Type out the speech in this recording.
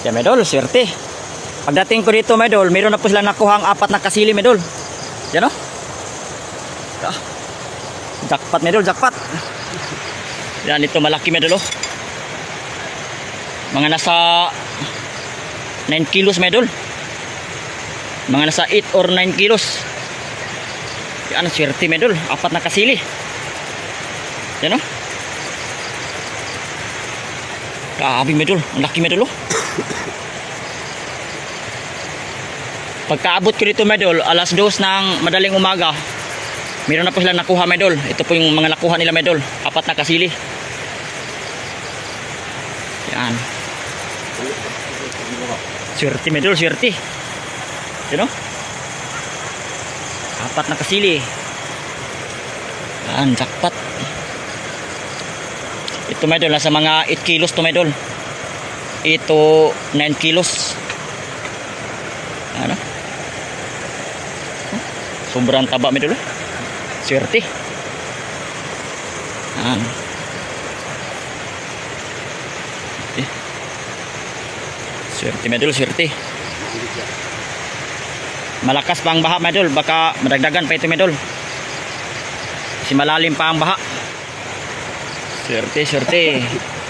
Yan, medol, swerte. Pagdating ko dito, medol, meron na po sila nakuha ang apat na kasili, medol. Yan o. Ah. Jackpot, medol, jackpot. Yan, ito malaki, medol, oh. Mga nasa 9 kilos, medol. Mga nasa 8 or 9 kilos. Yan, swerte, medol. Apat na kasili. Yan, oh. Grabe, medol. Ang laki, medol, oh. Pagkaabot ko dito, medol, alas 2 ng madaling umaga, meron na po sila nakuha, medol. Ito po yung mga nakuha nila, medol. Apat na kasili. Yan. Swerte, medol, swerte. Yan, oh. Apat na kasili. Yan, jackpot. Ito, medol, nasa mga 8 kilos to, medol. Ito, 9 kilos. Ano? Sobrang taba medul. Swerte. Yan. Eh. Swerte medul, swerte. Malakas pa ang baha medul, baka madagdagan pa ito medul. Kasi malalim pa ang baha. Swerte, swerte.